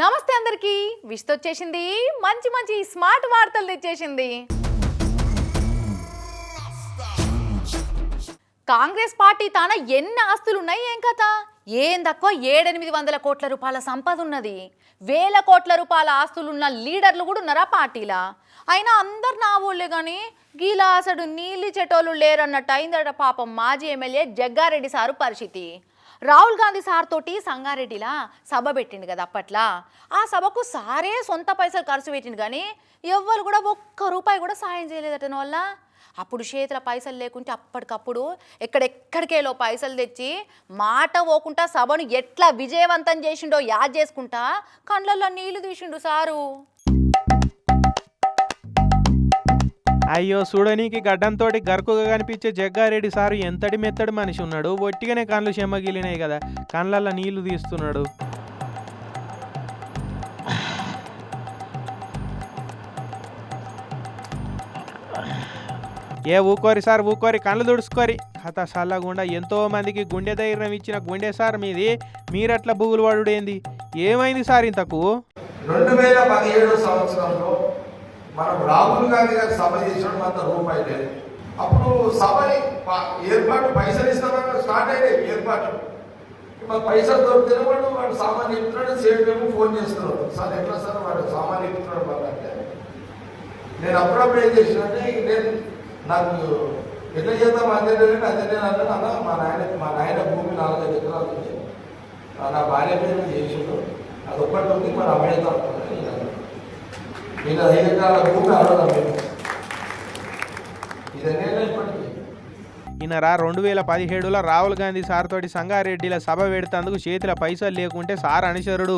నమస్తే అందరికి. విష్తో వచ్చేసింది. మంచి మంచి స్మార్ట్ వార్తలు తెచ్చేసింది. కాంగ్రెస్ పార్టీ తాన ఎన్ని ఆస్తులు ఉన్నాయి ఏం కథ? ఏం తక్కువ? ఏడెనిమిది వందల కోట్ల రూపాయల సంపద ఉన్నది. వేల కోట్ల రూపాయల ఆస్తులున్న లీడర్లు కూడా ఉన్నారా పార్టీలా? అయినా అందరు నా ఊళ్ళే కానీ గీలా నీళ్ళు చెటోళ్ళు లేరన్నట్టు అయిందట పాపం మాజీ ఎమ్మెల్యే జగ్గారెడ్డి సారు పరిస్థితి. రాహుల్ గాంధీ సార్ తోటి సంగారెడ్డిలా సభ పెట్టిండు కదా అప్పట్లా. ఆ సభకు సారే సొంత పైసలు ఖర్చు పెట్టిండు కానీ ఎవ్వరు కూడా ఒక్క రూపాయి కూడా సాయం చేయలేదట వల్ల. అప్పుడు చేతుల పైసలు లేకుంటే అప్పటికప్పుడు ఎక్కడెక్కడికేలో పైసలు తెచ్చి మాట పోకుండా సభను ఎట్లా విజయవంతం చేసిండో యాద్ చేసుకుంటా కండ్లల్లో నీళ్ళు తీసిండు సారు. అయ్యో చూడనీకి గడ్డంతో గరుకుగా కనిపించే జగ్గారెడ్డి సారు ఎంతటి మెత్తడి మనిషి ఉన్నాడు. ఒట్టిగానే కళ్ళు చెమ్మగిలినాయి కదా. కళ్ళల్లో నీళ్ళు తీస్తున్నాడు. ఏ ఊకోరి సార్ ఊకోరి కళ్ళు తుడుచుకోరి. కథ సల్లగుండా ఎంతో మందికి గుండె ధైర్యం ఇచ్చిన గుండె సార్ మీది. మీరట్లా బుగులు వాడుడేంది ఏమైంది సార్ ఇంతకు? రెండు వేల పదిహేడు సంవత్సరంలో మనం రాహుల్ గాంధీ గారు సభ చేసినప్పుడు అంత రూపాయి లేదు అప్పుడు సభ ఏర్పాటు పైసలు ఇస్తామని స్టార్ట్ అయినాయి ఏర్పాటు. మరి పైసలు దొరికితే వాడు వాడు సామాన్ చెప్తున్నాడు సేట్ ఫోన్ చేస్తున్నాడు సార్ ఎట్లా సార్ వాడు సామాన్ చెప్తున్నాడు వాళ్ళు అంటే? నేను అప్పుడప్పుడు ఏం చేసినంటే నేను నాకు ఎట్లా చేద్దాం అదే లేదంటే అదే నేను అన్నాను అన్న మా నాయన మా నాయన భూమి నాలుగైదు ఎకరాలు ఉంది. నా భార్య పేరు చేసిండు అది ఒక్కటి ఉంది మరి అమ్మేద్దాం నేను ఐదు ఎకరాల భూమి అడగదాం మేము ఇదనే ఇప్పటికీ ఈయనరా రెండు వేల పదిహేడులో రాహుల్ గాంధీ సార్ తోటి సంగారెడ్డిల సభ పెడతందుకు చేతిలో పైసలు లేకుంటే సార్ అనుచరుడు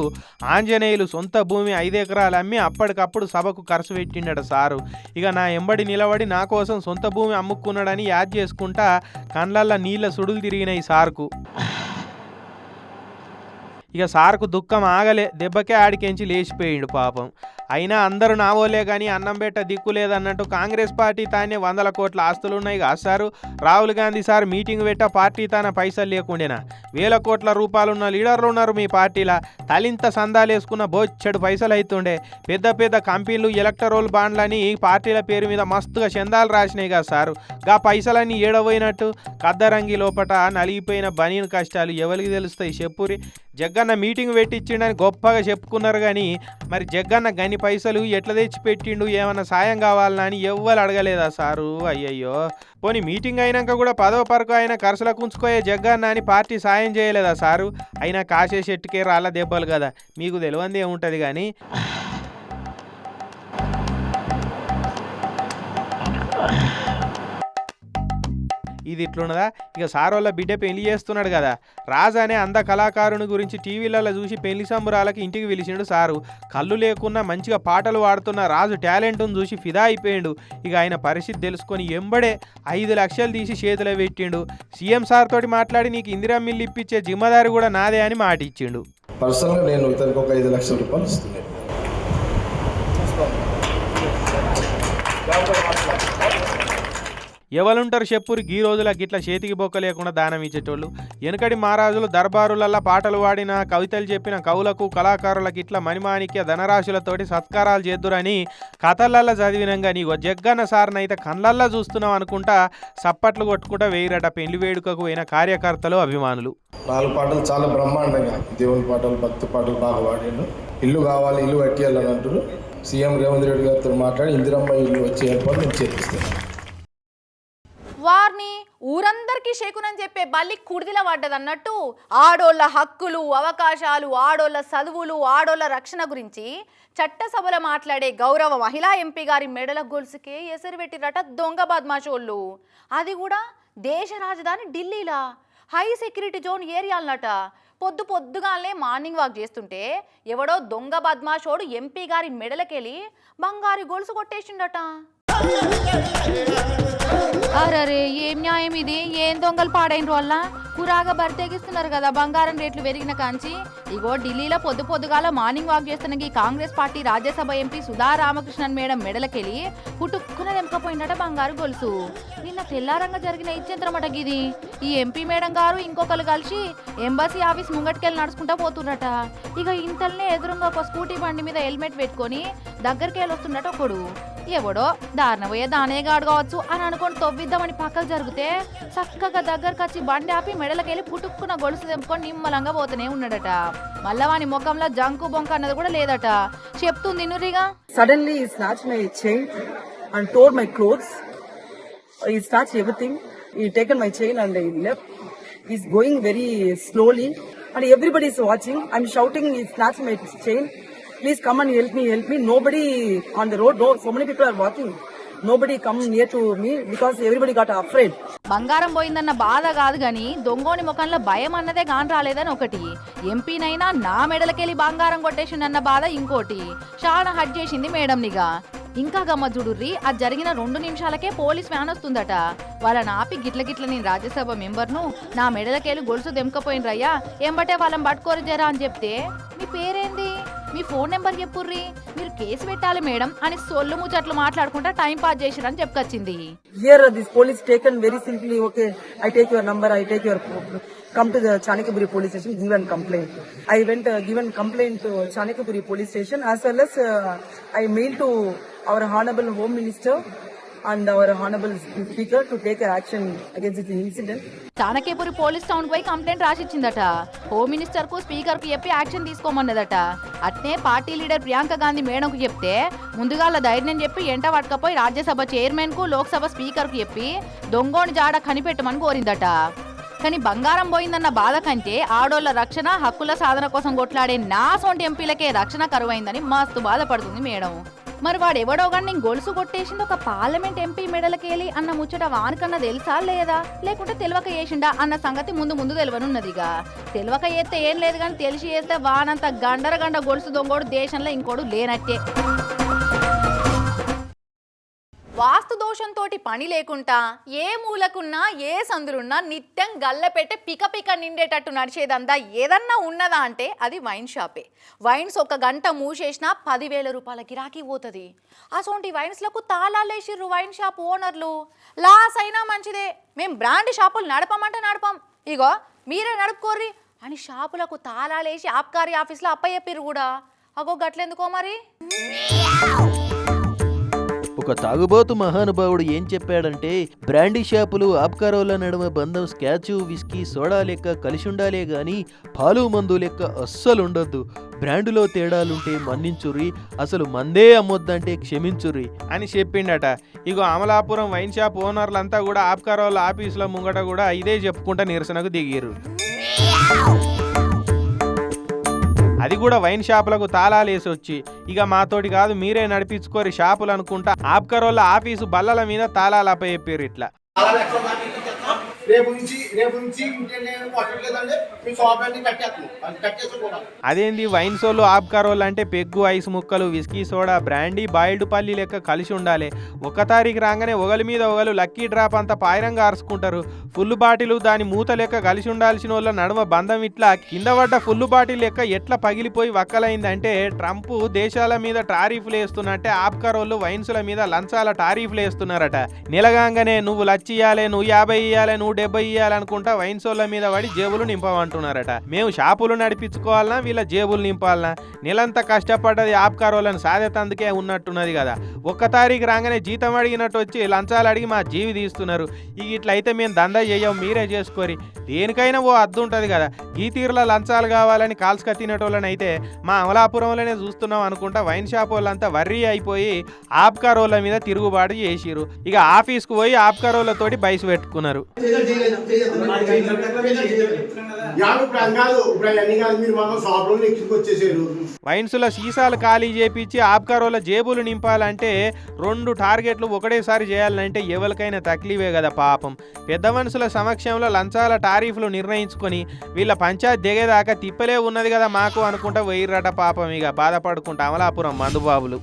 ఆంజనేయులు సొంత భూమి ఐదు ఎకరాలు అమ్మి అప్పటికప్పుడు సభకు ఖర్చు పెట్టిండట సారు. ఇక నా ఎంబడి నిలబడి నా కోసం సొంత భూమి అమ్ముకున్నాడని యాద్ చేసుకుంటా కండ్లల్లో నీళ్ళ సుడులు తిరిగినాయి సార్కు. ఇక సార్కు దుఃఖం ఆగలే దెబ్బకే ఆడికెంచి లేచిపోయిండు పాపం. అయినా అందరూ నావోలే కానీ అన్నం పెట్ట దిక్కు లేదన్నట్టు కాంగ్రెస్ పార్టీ తానే వందల కోట్ల ఆస్తులు ఉన్నాయి కాదు sir. Rahul Gandhi sir meeting పెట్ట పార్టీ తాన పైసలు లేకుండేనా. వేల కోట్ల రూపాయలు ఉన్న లీడర్లు ఉన్నారు మీ పార్టీలా. తలింత సందాలేసుకున్న వేసుకున్న పైసలు అవుతుండే పెద్ద పెద్ద కంపెనీలు ఎలక్టరోల్ బాండ్లని పార్టీల పేరు మీద మస్తుగా చందాలు రాసినాయి కదా సారు. గా పైసలన్నీ ఏడబోయినట్టు కద్దరంగి లోపట నలిగిపోయిన బనీన్ కష్టాలు ఎవరికి తెలుస్తాయి చెప్పురి. జగ్గన్న మీటింగ్ పెట్టించిండని గొప్పగా చెప్పుకున్నారు కానీ మరి జగ్గన్న గని పైసలు ఎట్లా తెచ్చి పెట్టిండు ఏమన్నా సాయం కావాలనా అని ఎవ్వరు అడగలేదా సారు? అయ్యయ్యో. పోనీ మీటింగ్ అయినాక కూడా పదో పరకు ఆయన ఖర్చులకు ఉంచుకోయే జగ్గన్న అని పార్టీ సాయం చేయలేదా సారు? అయినా కాసే చెట్టుకే రాళ్ళ దెబ్బలు కదా. మీకు తెలియంది ఏముంటుంది కానీ ఇది ఇట్లున్నదా? ఇక సార్ వాళ్ళ బిడ్డ పెళ్ళి చేస్తున్నాడు కదా. రాజు అనే అంద కళాకారుని గురించి టీవీలలో చూసి పెళ్ళి సంబరాలకి ఇంటికి పిలిచిండు సారు. కళ్ళు లేకున్నా మంచిగా పాటలు పాడుతున్న రాజు టాలెంట్ను చూసి ఫిదా అయిపోయిండు. ఇక ఆయన పరిస్థితి తెలుసుకొని ఎంబడే ఐదు లక్షలు తీసి చేతిలో పెట్టిండు. సీఎం సార్ తోటి మాట్లాడి నీకు ఇందిరా మిల్లు ఇప్పించే జిమ్మదారి కూడా నాదే అని మాట ఇచ్చిండు పర్సనల్గా నేను ఇతనికి ఒక ఐదు లక్షల రూపాయలు ఇస్తున్నాను. ఎవరుంటారు చెప్పురు? గీ రోజుల గిట్ల చేతికి బొక్క లేకుండా దానం ఇచ్చేటోళ్ళు. వెనుకటి మహారాజులు దర్బారులల్లా పాటలు పాడిన కవితలు చెప్పిన కవులకు కళాకారులకు ఇట్లా మణిమాణిక్య ధనరాశులతోటి సత్కారాలు చేద్దురని కథలల్లా చదివినంగా నీకు జగ్గన్న సార్నైతే కళ్ళల్లా చూస్తున్నాం అనుకుంటా సప్పట్లు కొట్టుకుంటా వేయరట పెళ్ళి వేడుకకు పోయిన కార్యకర్తలు అభిమానులు. నాలుగు పాటలు చాలా బ్రహ్మాండంగా. దేవుని పాటలు భక్తి పాటలు బాగా పాడిండు. ఇల్లు కావాలి ఇల్లు కట్టేయాలని అంటారు సీఎం రేవంత్ రెడ్డి గారితో మాట్లాడి ఇందిరమ్మ ఇల్లు వచ్చే ఏర్పాటు నేను చేపిస్తాను. వారిని ఊరందరికీ షేకునని చెప్పే బల్లి కుడిదిల పడ్డదన్నట్టు ఆడోళ్ళ హక్కులు అవకాశాలు ఆడోళ్ళ చదువులు ఆడోళ్ళ రక్షణ గురించి చట్టసభలో మాట్లాడే గౌరవ మహిళా ఎంపీ గారి మెడల గొలుసుకే ఎసరు పెట్టిరట దొంగ బద్మాషోళ్ళు. అది కూడా దేశ రాజధాని ఢిల్లీలా? హై సెక్యూరిటీ జోన్ ఏరియాలన్నట పొద్దు పొద్దుగానే మార్నింగ్ వాక్ చేస్తుంటే ఎవడో దొంగ బద్మాషోడు ఎంపీ గారి మెడలకెళ్ళి బంగారు గొలుసు కొట్టేసిండట. అరే ఏం న్యాయం ఇది? ఏం దొంగలు పాడైన వల్ల పురాగా బరితెగిస్తున్నారు కదా బంగారం రేట్లు పెరిగిన కాంచి. ఇగో ఢిల్లీలో పొద్దు పొద్దుగాల మార్నింగ్ వాక్ చేస్తున్న ఈ Congress party Rajya Sabha MP Sudha Ramakrishnan madam మెడలకెళ్ళి పుట్టుక్కున తెంపకపోయిందట బంగారు గొలుసు. నిన్న తెల్లారంగా జరిగిన ఇచ్చేంద్రమట గిది. ఈ ఎంపీ మేడం గారు ఇంకొకరు కలిసి ఎంబసీ ఆఫీస్ ముంగటికెళ్ళి నడుచుకుంటా పోతున్నట ఇక ఇంతల్నే ఎదురుగా ఒక స్కూటీ బండి మీద హెల్మెట్ పెట్టుకొని దగ్గరికి దగ్గరికెళ్ళొస్తున్నట్టు ఒకడు ఎవడో దారణవయ్య దానేగా అడగవచ్చు అని అనుకొని తవ్విద్దామని పక్కకు జరిగితే చక్కగా దగ్గరకు వచ్చి బండి ఆపి మెడలకెళ్ళి పుట్టుక్కున గొలుసు తెంపుకొని నిమ్మలంగా పోతూనే ఉన్నాడట. మల్లవాని ముఖంలో జంకు బొంక అన్నది కూడా లేదట. చెప్తుంది నురిగా suddenly snatch my chain and tore my clothes he snatch everything he taken my chain and he is going very slowly and everybody is watching I'm shouting he snatch my chain Please come and help me, help me. Nobody on the road. No, so many people are walking. Nobody come near to me because everybody got బంగారం పోయిందన్న బాధ కాదు గాని దొంగోని ముఖంలో భయం అన్నదే గాని రాలేదని ఒకటి ఎంపీనైనా నా మెడలకెళ్ళి బంగారం కొట్టేసిండన్న బాధ ఇంకోటి చాలా హట్ చేసింది మేడంనిగా ఇంకా గమ్మజుడుర్రి అది జరిగిన రెండు నిమిషాలకే పోలీస్ వ్యాన్ వస్తుందట వాళ్ళని ఆపి గిట్ల గిట్ల నేను రాజ్యసభ మెంబర్ను నా మెడలకెళ్ళి గొలుసు దెంకపోయినరయ్యా ఎంబటే వాళ్ళని పట్టుకోరు జరా అని చెప్తే పేరేంది? మీ ఫోన్ నెంబర్ చెప్పుర్రి. మీరు కేసు పెట్టాలి మేడం అని సొల్లు ముచ్చట్లు మాట్లాడుకుంటా టైం పాస్ చేసిరని చెప్పుకొచ్చింది. Police taken very simple okay I take your number I take your come to Chanakyapuri police station complaint I went given complaint Chanakyapuri police station as I mail to our honourable home minister and our honorable speaker to take action against this incident. Chanakyapuri police town పోయి complaint రాసిచ్చిందట. Home మినిస్టర్కు స్పీకర్కు చెప్పి action తీసుకోమన్నదట. అట్నే party leader Priyanka Gandhi మేడంకు చెప్తే ముందుగాల ధైర్యం చెప్పి ఎంట పట్టకపోయి రాజ్యసభ చైర్మన్కు లోక్సభ స్పీకర్కు చెప్పి దొంగోని జాడ కనిపెట్టమని కోరిందట. కానీ బంగారం పోయిందన్న బాధ కంటే ఆడోళ్ళ రక్షణ హక్కుల సాధన కోసం కొట్లాడే నా సొంటి ఎంపీలకే రక్షణ కరువైందని మస్తు బాధపడుతుంది మేడం. మరి వాడు ఎవడో గొలుసు కొట్టేసింది ఒక పార్లమెంట్ ఎంపీ మెడలకేలి అన్న ముచ్చట వానికన్నా తెలుసా లేదా? లేకుంటే తెలివక చేసిండా అన్న సంగతి ముందు ముందు తెలియనున్నదిగా తెలియక చేస్తే ఏం లేదు కానీ తెలిసి చేస్తే వానంత గండర గండ గొలుసు దొంగోడు దేశంలో ఇంకోడు లేనట్టే. వాస్తు దోషంతో పని లేకుండా ఏ మూలకున్నా ఏ సందులున్నా నిత్యం గల్లపెట్టే పిక పిక నిండేటట్టు నడిచేదంతా ఏదన్నా ఉన్నదా అంటే అది వైన్ షాపే. వైన్స్ ఒక గంట మూసేసినా పదివేల రూపాయల గిరాకీ పోతుంది. అసోంటి వైన్స్లకు తాళాలేసిర్రు వైన్ షాప్ ఓనర్లు. లాస్ అయినా మంచిదే. మేము బ్రాండ్ షాపులు నడపమంటే నడపం. ఇగో మీరే నడుపుకోర్రి అని షాపులకు తాళాలేసి ఆబ్కారీ ఆఫీస్లో అప్పయ్యప్పిర్రు కూడా. అగో గట్లెందుకో మరి? ఒక తాగుబోతు మహానుభావుడు ఏం చెప్పాడంటే బ్రాండీ షాపులు ఆబ్కారోల నడుమ బంధం స్కాచు విస్కీ సోడా లెక్క కలిసి ఉండాలే గాని పాలు మందు లెక్క అస్సలుండొద్దు. బ్రాండులో తేడాలుంటే మన్నించుర్రి అసలు మందే అమ్మొద్దంటే క్షమించుర్రి అని చెప్పిండట. ఇగో అమలాపురం వైన్ షాప్ ఓనర్లంతా కూడా ఆప్కార్ వాళ్ళ ఆఫీసులో ముంగట కూడా ఇదే చెప్పుకుంటా నిరసనకు దిగారు అది కూడా వైన్ షాపులకు తాళాలు వేసి వచ్చి ఇక మాతోటి కాదు మీరే నడిపించుకోరి షాపులు అనుకుంటా ఆప్కర్ వాళ్ళ ఆఫీసు బల్లల మీద తాళాలు అప్పచెప్పారు ఇట్లా. రేపు నుంచి రేపు నుంచి నేను మీ షాప్ అన్ని అది కట్టేసుకోవాలి అదేంది వైన్ సోలు ఆప్కార్ వాళ్ళు అంటే పెగ్గు ఐస్ ముక్కలు విస్కీ సోడా బ్రాండీ బాయిల్డ్ పల్లి లెక్క కలిసి ఉండాలి. ఒక తారీఖు రాగానే ఒకరి మీద ఒకరు లక్కీ డ్రాప్ అంత పాయరంగా ఆరుసుకుంటారు ఫుల్ బాటిల్ దాని మూత లెక్క కలిసి ఉండాల్సిన వాళ్ళ నడుమ బంధం ఇట్లా కింద పడ్డ ఫుల్ బాటిల్ లెక్క ఎట్లా పగిలిపోయి వక్కలైందంటే ట్రంప్ దేశాల మీద టారీఫ్లు వేస్తున్నట్టే ఆబ్కారోళ్ళు వైన్సుల మీద లంచాల టారీఫ్లు వేస్తున్నారట. నిలగాంగానే నువ్వు లచ్చియాలే నువ్వు యాభై ఇయ్యాలే నువ్వు డెబ్బై ఇయ్యాలనుకుంటా వైన్సోళ్ళ మీద పడి జేబులు నింపమంటున్నారట. మేము షాపులు నడిపించుకోవాలనా వీళ్ళ జేబులు నింపాలనా? నెలంతా కష్టపడ్డది ఆప్కారోళ్ళని వాళ్ళని సాధేతందుకే ఉన్నట్టున్నది కదా. ఒక్క తారీఖు రాగానే జీతం అడిగినట్టు వచ్చి లంచాలు అడిగి మా జీవి తీస్తున్నారు. ఇక ఇట్లయితే మేము దందా చెయ్యం మీరే చేసుకోరి దేనికైనా ఓ అద్దు ఉంటుంది కదా. ఈ తీరులో లంచాలు కావాలని కాల్స్క తినేటోళ్ళని అయితే మా అమలాపురంలోనే చూస్తున్నాం అనుకుంటా వైన్ షాప్ వాళ్ళంతా వర్రీ అయిపోయి ఆప్కారోళ్ళ మీద తిరుగుబాటు చేసిరు ఇక ఆఫీస్కు పోయి ఆప్కారోళ్ళతోటి బయసు పెట్టుకున్నారు. వైన్సుల సీసాలు ఖాళీ చేపించి ఆబ్కారోల జేబులు నింపాలంటే రెండు టార్గెట్లు ఒకటేసారి చేయాలంటే ఎవరికైనా తక్లీవే కదా పాపం. పెద్ద మనుషుల సమక్షంలో లంచాల టారీఫ్లు నిర్ణయించుకొని వీళ్ళ పంచాయత్ దిగేదాకా తిప్పలే ఉన్నది కదా మాకు అనుకుంటా వెయ్యిరట పాపం. ఇక బాధపడుకుంటా Amalapuram మందుబాబులు.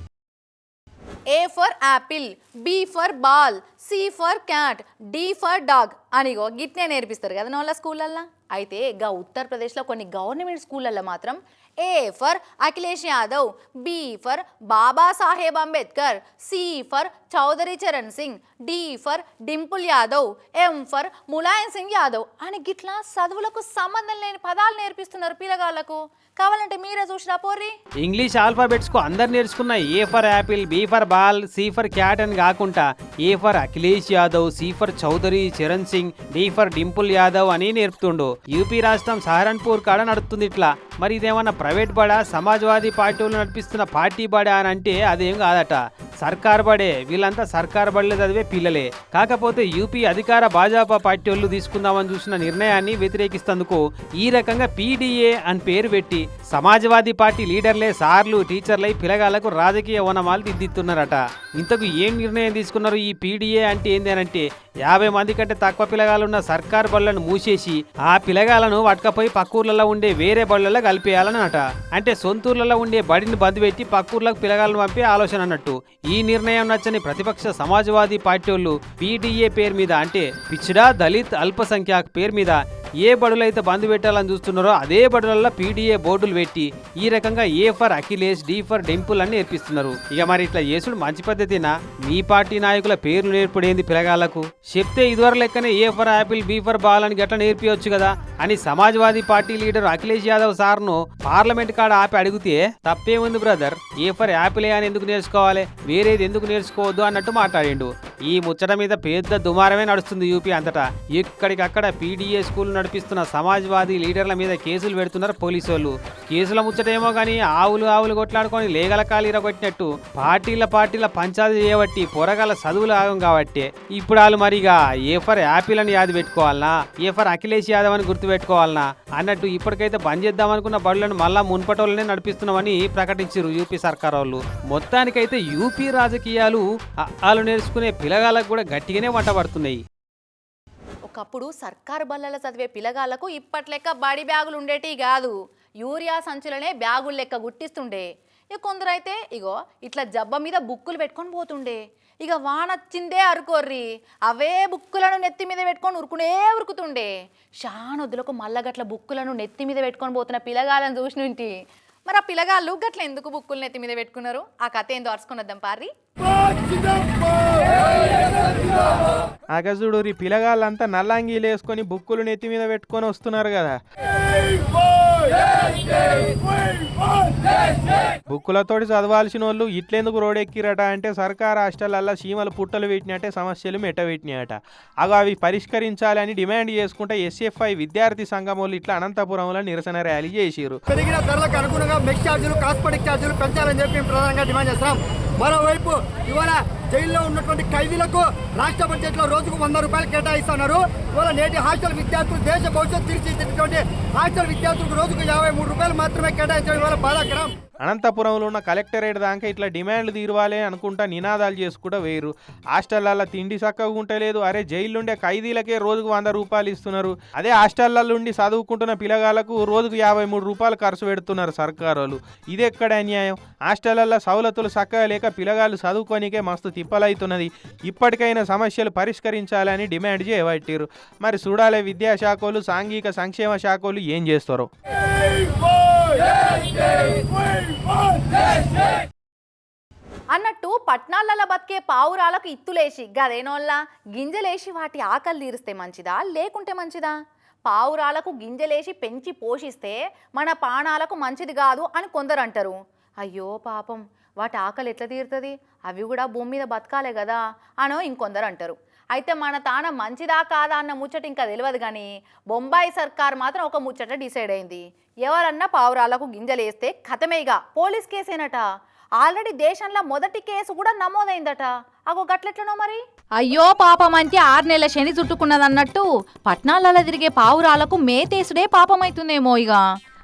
A for apple B for ball C for cat D for dog అనిగో గిట్నే నేర్పిస్తారు కదా నోళ్ళ స్కూళ్ళల్లో? అయితే గా ఉత్తరప్రదేశ్లో కొన్ని గవర్నమెంట్ స్కూళ్ళల్లో మాత్రం A for Akhilesh Yadav B for Babasaheb Ambedkar C for Chaudhary Charan Singh D for Dimple Yadav M for Mulayam Singh Yadav. అని గిట్లా చదువులకు సంబంధం లేని పదాలు నేర్పిస్తున్నారు పిల్లగాళ్ళకు. కావాలంటే మీరే చూసినా పోర్రి. ఇంగ్లీష్ ఆల్ఫాబెట్స్కు అందరు నేర్చుకున్న A for apple B for ball C for cat అని కాకుండా A for Akhilesh Yadav C for Chaudhary Charan Singh D for Dimple Yadav అని నేర్పుతుండు. యూపీ రాష్ట్రం సహరన్పూర్ కాడ నడుస్తుంది ఇట్లా. మరి ఇదేమన్నా ప్రైవేట్ బడా సమాజ్వాదీ పార్టీ వాళ్ళు నడిపిస్తున్న పార్టీ బడా అని అంటే అదేం కాదట. సర్కార్ బడే వీళ్ళంతా సర్కార్ బడిలో చదివే పిల్లలే. కాకపోతే యూపీ అధికార భాజపా పార్టీ వాళ్ళు తీసుకుందామని చూసిన నిర్ణయాన్ని వ్యతిరేకిస్తందుకు ఈ రకంగా పీడీఏ అని పేరు పెట్టి సమాజ్వాదీ పార్టీ లీడర్లే సార్లు టీచర్లై పిల్లగాళ్ళకు రాజకీయ వనమాలు దిద్దిస్తున్నారట ఇంతకు ఏం నిర్ణయం తీసుకున్నారు ఈ పీడీఏ అంటే ఏంది అని అంటే యాభై మంది కంటే తక్కువ పిల్లగాలున్న సర్కార్ బళ్ళను మూసేసి ఆ పిల్లగాలను పట్టుకపోయి పక్కూర్లలో ఉండే వేరే బళ్ళలో కలిపేయాలని అట అంటే సొంతూర్లలో ఉండే బడిని బంద్ పెట్టి పక్కూర్లకు పిల్లగాలను పంపే ఆలోచన అన్నట్టు. ఈ నిర్ణయం నచ్చని ప్రతిపక్ష సమాజ్వాదీ పార్టీ వాళ్ళు పీడీఏ పేరు మీద అంటే పిచ్చిడా దళిత్ అల్పసంఖ్యాక్ పేరు మీద ఏ బడులైతే బంద్ పెట్టాలని చూస్తున్నారో అదే బడులలో పీడీఏ బోర్డులు పెట్టి ఈ రకంగా A for Akhilesh D for Dimple అని నేర్పిస్తున్నారు. ఇక మరి ఇట్లా చేసుడు మంచి పద్ధతిన? మీ పార్టీ నాయకుల పేర్లు నేర్పడేంది పిల్లగాళ్ళకు? చెప్తే ఇదివరకు లెక్కనే A for apple B for ball అని గట్లా నేర్పియొచ్చు కదా? అని సమాజ్వాదీ పార్టీ లీడర్ అఖిలేష్ యాదవ్ సార్ను పార్లమెంట్ కాడ ఆపి అడిగితే తప్పేముంది బ్రదర్? ఏ ఫర్ యాపిలే అని ఎందుకు నేర్చుకోవాలి? వేరేది ఎందుకు నేర్చుకోవద్దు అన్నట్టు మాట్లాడిండు. ఈ ముచ్చట మీద పెద్ద దుమారమే నడుస్తుంది యూపీ అంతటా. ఎక్కడికక్కడ పీడీఏ స్కూల్ నడిపిస్తున్న సమాజ్వాదీ లీడర్ల మీద కేసులు పెడుతున్నారు పోలీసు వాళ్ళు కేసుల ముచ్చటేమో కానీ ఆవులు ఆవులు కొట్లాడుకొని లేగల కాలు కొట్టినట్టు పార్టీల పార్టీల పంచాయతీ చేయబట్టి పొరగల చదువులు ఆగం కాబట్టి. ఇప్పుడు వాళ్ళు మరిగా ఏ ఫర్ యాపిల్ అని యాది పెట్టుకోవాలనా? ఏ ఫర్ అఖిలేష్ యాదవ్ అని గుర్తు పెట్టుకోవాలనా? అన్నట్టు ఇప్పటికైతే బంద్ చేద్దాం అనుకున్న బడులను మళ్ళా మున్పటోళ్ళనే నడిపిస్తున్నామని ప్రకటించారు యూపీ సర్కార్ వాళ్ళు మొత్తానికైతే యూపీ రాజకీయాలు వాళ్ళు నేర్చుకునే పిల్లగాళ్ళకు కూడా గట్టిగానే వంట పడుతున్నాయి. ఒకప్పుడు సర్కారు బల్లల చదివే పిల్లగాళ్ళకు ఇప్పట్లెక్క బడి బ్యాగులు ఉండేటి కాదు. యూరియా సంచులనే బ్యాగులు లెక్క గుట్టిస్తుండే. ఇక కొందరైతే ఇగో ఇట్లా జబ్బ మీద బుక్కులు పెట్టుకొని పోతుండే. ఇక వానొచ్చిందే అరుకోర్రి. అవే బుక్కులను నెత్తి మీద పెట్టుకొని ఉరుకునే ఉరుకుతుండే. షానొద్దులకు మల్లగట్ల బుక్కులను నెత్తి మీద పెట్టుకొని పోతున్న పిల్లగాళ్ళని చూసినుంటి. మరి ఆ పిల్లగాళ్ళు గట్ల ఎందుకు బుక్కులు నెత్తి మీద పెట్టుకున్నారు? ఆ కథ ఏందో అరుచుకున్నద్దాం పార్రి. అగజుడు ఈ పిల్లగాళ్ళంతా నల్లంగీలు వేసుకొని బుక్కులు నెత్తి మీద పెట్టుకొని వస్తున్నారు కదా. బుక్కులతోటి చదవాల్సిన వాళ్ళు ఇట్లెందుకు రోడ్ ఎక్కిరట అంటే సర్కార్ హాస్టళ్ళలో సీమలు పుట్టలు పెట్టినట్టే సమస్యలు మెట్టబెట్టినాయట అగో అవి పరిష్కరించాలని డిమాండ్ చేసుకుంటే ఎస్ఎఫ్ఐ విద్యార్థి సంఘం వాళ్ళు ఇట్లా అనంతపురంలో నిరసన ర్యాలీ చేసిరు పెరిగిన ధరలకు అనుగుణంగా మెక్ ఛార్జీలు కాస్మెటిక్ ఛార్జీలు పెంచాలని చెప్పి ప్రధానంగా డిమాండ్ చేస్తాం మరోవైపు ఇవాళ జైల్లో ఉన్నటువంటి ఖైదీలకు రాష్ట్ర బడ్జెట్లో రోజుకు వంద రూపాయలు కేటాయిస్తున్నారు. ఇవాళ నేటి హాస్టల్ విద్యార్థులు దేశ భవిష్యత్తు తీర్చిదిద్దేటువంటి హాస్టల్ విద్యార్థులకు రోజుకు యాభై మూడు రూపాయలు మాత్రమే కేటాయించడం ఇవాళ బాధాకరం. అనంతపురంలో ఉన్న కలెక్టరేట్ దాకా ఇట్లా డిమాండ్లు తీరవాలి అనుకుంటా నినాదాలు చేసుకుంటా వేయరు. హాస్టళ్ళల్లో తిండి చక్కగా ఉంటలేదు అరే జైలుండే ఖైదీలకే రోజుకు వంద రూపాయలు ఇస్తున్నారు. అదే హాస్టళ్ళల్లుండి చదువుకుంటున్న పిల్లగాలకు రోజుకు యాభై మూడు రూపాయలు ఖర్చు పెడుతున్నారు సర్కారు ఇది ఎక్కడ అన్యాయం? హాస్టళ్ళల్లో సవలతులు చక్కగా లేక పిల్లగాళ్ళు చదువుకోనికే మస్తు తిప్పలవుతున్నది ఇప్పటికైనా సమస్యలు పరిష్కరించాలని డిమాండ్ చేయబట్టారు. మరి చూడాలే విద్యాశాఖలు సాంఘిక సంక్షేమ శాఖలు ఏం చేస్తారో? అన్నట్టు పట్నాలలో బతికే పావురాలకు ఇత్తులేసి గదేనోళ్ళ గింజలేసి వాటి ఆకలి తీరిస్తే మంచిదా? లేకుంటే మంచిదా? పావురాలకు గింజలేసి పెంచి పోషిస్తే మన పానాలకు మంచిది కాదు అని కొందరు అంటారు అయ్యో పాపం. వాటి ఆకలి ఎట్లా తీరుతుంది? అవి కూడా భూమి మీద బతకాలే కదా అనో ఇంకొందరు అంటారు. అయితే మన తాన మంచిదా కాదా అన్న ముచ్చట ఇంకా తెలియదు కానీ బొంబాయి సర్కార్ మాత్రం ఒక ముచ్చట డిసైడ్ అయింది. ఎవరన్నా పావురాలకు గింజలేస్తే కథమేగా పోలీస్ కేసేనట. ఆల్రెడీ దేశంలో మొదటి కేసు కూడా నమోదైందట. అగో గట్లెట్లనో మరి? అయ్యో పాపం అంటే ఆరు నెలల శని చుట్టుకున్నదన్నట్టు పట్నాలలో తిరిగే పావురాలకు మేతేసుడే పాపమైతుందేమో ఇక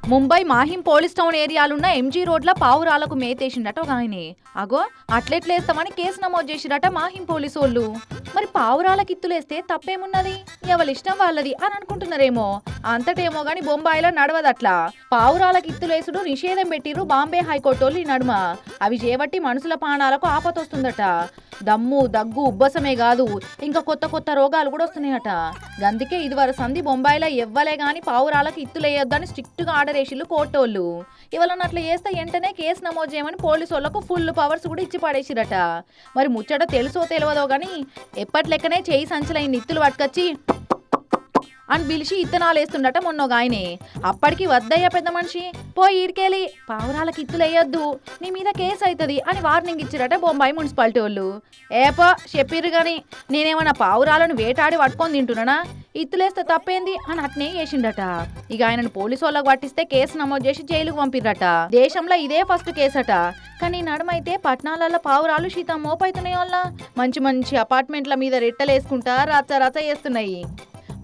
ముంబై మాహిం పోలీస్ టౌన్ ఏరియాలున్న ఎంజీ రోడ్ల పావురాలకు మేతేసిండట ఒక ఆయనే. అగో అట్లెట్లేస్తామని కేసు నమోదు చేసిరట మాహిం పోలీసు వాళ్ళు మరి పావురాల ఇత్తులేస్తే తప్పేమున్నది? ఎవరిష్టం వాళ్ళది అని అనుకుంటున్నారేమో. అంతటేమో గాని బొంబాయిలో నడవదట్లా. పావురాల ఇత్తులేసుడు నిషేధం పెట్టిర్రు బాంబే హైకోర్టు వాళ్ళు ఈ నడుమ. అవి చేపట్టి మనుషుల ప్రాణాలకు ఆపతొస్తుందట. దమ్ము దగ్గు ఉబ్బసమే కాదు. ఇంకా కొత్త కొత్త రోగాలు కూడా వస్తున్నాయట. అందుకే ఇదివరకు సంధి బొంబాయిలో ఎవ్వలే గాని పావురాలకు ఇత్తులేయొద్దని స్ట్రిక్ట్గా ఆర్డర్ వేసిళ్ళు కోర్టోళ్ళు ఇవాళ అట్లా చేస్తే వెంటనే కేసు నమోదు చేయమని పోలీసు వాళ్ళకు ఫుల్ పవర్స్ కూడా ఇచ్చి పడేసిరట. మరి ముచ్చట తెలుసో తెలియదో కానీ ఎప్పటి లెక్కనే చేయి సంచలైన నిత్తులు పట్టుకొచ్చి అని పిలిచి ఇత్తనాలు వేస్తుండట మొన్న ఒక ఆయనే అప్పటికి వద్దయ్యా పెద్ద మనిషి పోయి ఈడికెళ్ళి పావురాలకి ఇత్తులు వేయొద్దు నీ మీద కేసు అవుతుంది అని వార్నింగ్ ఇచ్చిరట బొంబాయి మున్సిపాలిటీ వాళ్ళు. ఏపో చెప్పిర్రు కానీ నేనేమన్నా పావురాలను వేటాడి పట్టుకొని తింటున్నానా? ఇత్తులేస్తే తప్పేంది? అని అట్నే చేసిండట. ఇక ఆయనను పోలీసు వాళ్ళకి పట్టిస్తే కేసు నమోదు చేసి జైలుకు పంపిర్రట. దేశంలో ఇదే ఫస్ట్ కేసట. కానీ నడమైతే పట్టణాలలో పావురాలు శీతం మోపైతున్నాయి వల్ల మంచి మంచి అపార్ట్మెంట్ల మీద రెట్టలేసుకుంటా రచ్చ రచ్చ చేస్తున్నాయి.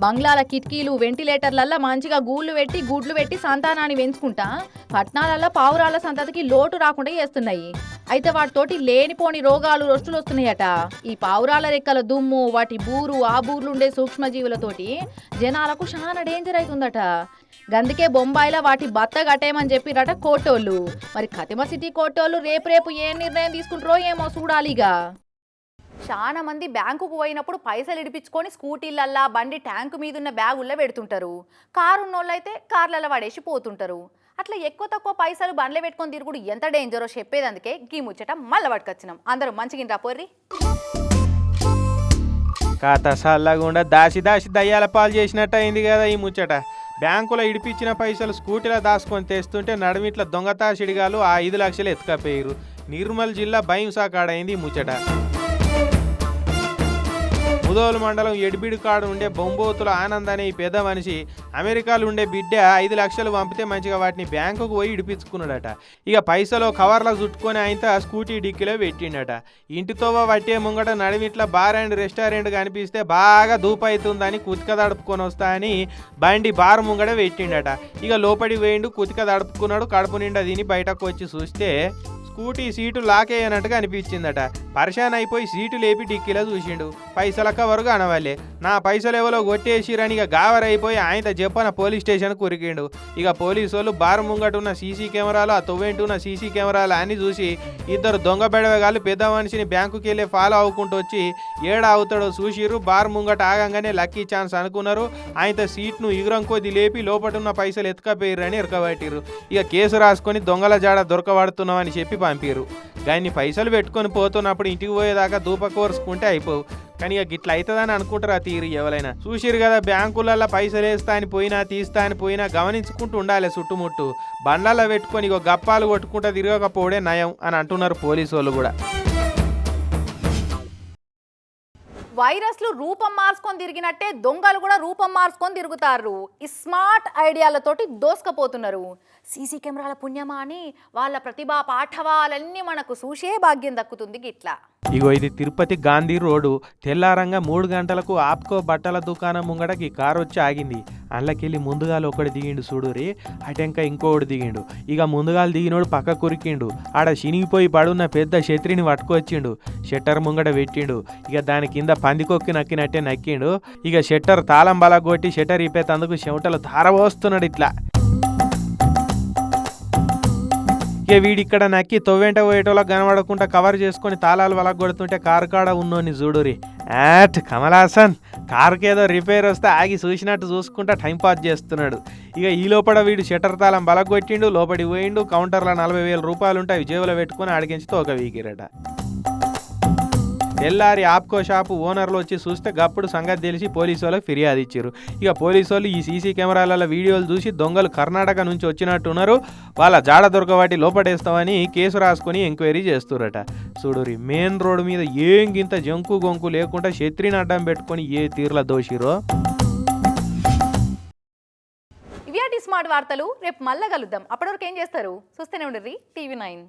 బంగ్లాల కిటికీలు వెంటిలేటర్లల్లో మంచిగా గూళ్ళు పెట్టి గుడ్లు పెట్టి సంతానాన్ని పెంచుకుంటా? పట్టణాలలో పావురాల సంతతికి లోటు రాకుండా చేస్తున్నాయి. అయితే వాటితోటి లేనిపోని రోగాలు రొస్టులు వస్తున్నాయట. ఈ పావురాల రెక్కల దుమ్ము వాటి బూరు ఆ బూర్లు ఉండే సూక్ష్మజీవులతోటి జనాలకు చాలా డేంజర్ అవుతుందట గందుకే బొంబాయిలో వాటి బత్త కట్టేయమని చెప్పిరట కోటోళ్ళు మరి కతిమ సిటీ కోటోళ్ళు రేపు రేపు ఏ నిర్ణయం తీసుకుంటారో ఏమో చూడాలిగా. చాలా మంది బ్యాంకుకు పోయినప్పుడు పైసలు ఇడిపించుకొని స్కూటీలల్లా బండి ట్యాంకు మీద ఉన్న బ్యాగుల్లో పెడుతుంటారు. కారు ఉన్నోళ్ళు అయితే కార్లలో పడేసి పోతుంటారు. అట్లా ఎక్కువ తక్కువ పైసలు బండ్లో పెట్టుకొని తిరుగుడు ఎంత డేంజరో చెప్పేది అందుకే గీ ముచ్చట మళ్ళీ పట్టుకొచ్చినాం. అందరూ మంచిగా పోర్రి. కాత సల్లగుండా దాసి దాసి దయ్యాల పాలు చేసినట్టు అయింది కదా ఈ ముచ్చట. బ్యాంకులో ఇడిపించిన పైసలు స్కూటీలో దాచుకొని తెస్తుంటే నడుమిట్ల దొంగతాసిడిగాలు ఆ ఐదు లక్షలు ఎత్తుకపోయారు నిర్మల్ జిల్లా భయంసా కాడైంది ఈ ముచ్చట. ముదోలు మండలం ఎడిబిడి కాడు ఉండే బొంబోతుల ఆనంద్ అనే ఈ పెద్ద మనిషి అమెరికాలో ఉండే బిడ్డ ఐదు లక్షలు పంపితే మంచిగా వాటిని బ్యాంకుకు పోయి ఇడిపించుకున్నాడట. ఇక పైసలు కవర్లో చుట్టుకొని ఆయన స్కూటీ డిక్కీలో పెట్టిండట. ఇంటితో పట్టే ముంగట నడిమిట్ల బార్ అండ్ రెస్టారెంట్ కనిపిస్తే బాగా దూపైతుందని అవుతుందని కుతిక దడుపుకొని వస్తా అని బండి బార్ ముంగడ పెట్టిండట. ఇక లోపడి వేయండు కుతిక దడుపుకున్నాడు కడుపు నిండా తిని బయటకు వచ్చి చూస్తే స్కూటీ సీటు లాక్ అయ్యనట్టుగా అనిపించిందట పరిశాన్ అయిపోయి సీటు లేపి డిక్కీలో చూసిండు. పైసల వరకు అనవాలే నా పైసలు ఎవరో కొట్టేసిరని ఇక గావరైపోయి ఆయన చెప్పన పోలీస్ స్టేషన్ కురికిండు. ఇక పోలీసు వాళ్ళు బార్ ముంగట ఉన్న సీసీ కెమెరాలు ఆ తొవ్వెంటున్న సీసీ కెమెరాలు అని చూసి ఇద్దరు దొంగ బెడవగాళ్ళు పెద్ద మనిషిని బ్యాంకుకి వెళ్ళి ఫాలో అవ్వుకుంటూ వచ్చి ఏడ అవుతాడో చూసిర్రు. బార్ ముంగట ఆగంగానే లక్కీ ఛాన్స్ అనుకున్నారు. ఆయన సీట్ను ఇగురం కొద్ది లేపి లోపటున్న పైసలు ఎత్తుకపోయిరని ఇరకబట్టిరు ఇక కేసు రాసుకొని దొంగల జాడ దొరకబడుతున్నామని చెప్పి పంపిర్రు. దాన్ని పైసలు పెట్టుకొని పోతున్నప్పుడు ఇంటికి పోయేదాకా దూప కోరుసుకుంటే అయిపోవు. కానీ ఇక గిట్ల అవుతుందని అనుకుంటారు ఆ తీరు ఎవరైనా. చూసిరు కదా బ్యాంకులలో పైసలు వేస్తా అని పోయినా తీస్తా అని పోయినా గమనించుకుంటూ ఉండాలి చుట్టుముట్టు. బండ్లలో పెట్టుకొని ఇక గప్పాలు కొట్టుకుంటూ తిరగకపోవడే నయం అని అంటున్నారు పోలీసు వాళ్ళు కూడా. వైరస్లు రూపం మార్చుకొని తిరిగినట్టే దొంగలు కూడా రూపం మార్చుకొని తిరుగుతారు. ఈ స్మార్ట్ ఐడియాలతోటి దోసుకపోతున్నారు. సీసీ కెమెరాల పుణ్యమా అని వాళ్ళ ప్రతిభా పాఠవాలన్నీ మనకు చూసే భాగ్యం దక్కుతుంది గిట్లా. ఇగో ఇది తిరుపతి గాంధీ రోడ్డు. తెల్లారంగా మూడు గంటలకు ఆప్కో బట్టల దుకాణం ముంగడకి కారు వచ్చి ఆగింది. అందులోకెళ్ళి ముందుగాలు ఒకటి దిగిండు చూడురి అటెంక ఇంకోటి దిగిండు. ఇక ముందుగాలు దిగినోడు పక్క కురికిండు. ఆడ చినిగిపోయి పడున్న పెద్ద శత్రిని పట్టుకొచ్చిండు. షట్టర్ ముంగడ పెట్టిండు. ఇక దాని కింద పందికొక్కి నక్కినట్టే నక్కిండు. ఇక షట్టర్ తాళం బలగొట్టి షట్టర్ ఇప్పేతందుకు చెమటలు ధారపోస్తున్నాడు ఇట్లా. ఇక వీడిక్కడ నక్కి తొవ్వేంట పోయేటోళ్ళకి కనబడకుండా కవర్ చేసుకొని తాళాలు వలగొడుతుంటే కారు కాడ ఉన్నోని చూడురి యాట్ కమలాసన్ కారుకేదో ఏదో రిపేర్ వస్తే ఆగి చూసినట్టు చూసుకుంటా టైం పాస్ చేస్తున్నాడు. ఇక ఈ లోపల వీడు షటర్ తాళం బలగొట్టిండు లోపలికి పోయిండు కౌంటర్లో నలభై వేల రూపాయలు ఉంటాయి జేబులో పెట్టుకొని అడిగించి తోక వీకిరట తెల్లారి ఆప్కో షాపు ఓనర్లు వచ్చి చూస్తే గప్పుడు సంగతి తెలిసి పోలీసు వాళ్ళకి ఫిర్యాదు ఇచ్చారు. ఇక పోలీసు వాళ్ళు ఈ సీసీ కెమెరాల వీడియోలు చూసి దొంగలు కర్ణాటక నుంచి వచ్చినట్టున్నారు. వాళ్ళ జాడ దొరకవాటి లోపడేస్తామని కేసు రాసుకొని ఎంక్వైరీ చేస్తురట. చూడురి మెయిన్ రోడ్డు మీద ఏం గింత జంకు గొంకు లేకుండా శత్రిని అడ్డం పెట్టుకొని ఏ తీర్ల దోషిరో? ఇవి స్మార్ట్ వార్తలు. రేపు మళ్ళా కలుద్దాం. అప్పటివరకు ఏం చేస్తారు? చూస్తూనే ఉండరు టీవీ నైన్.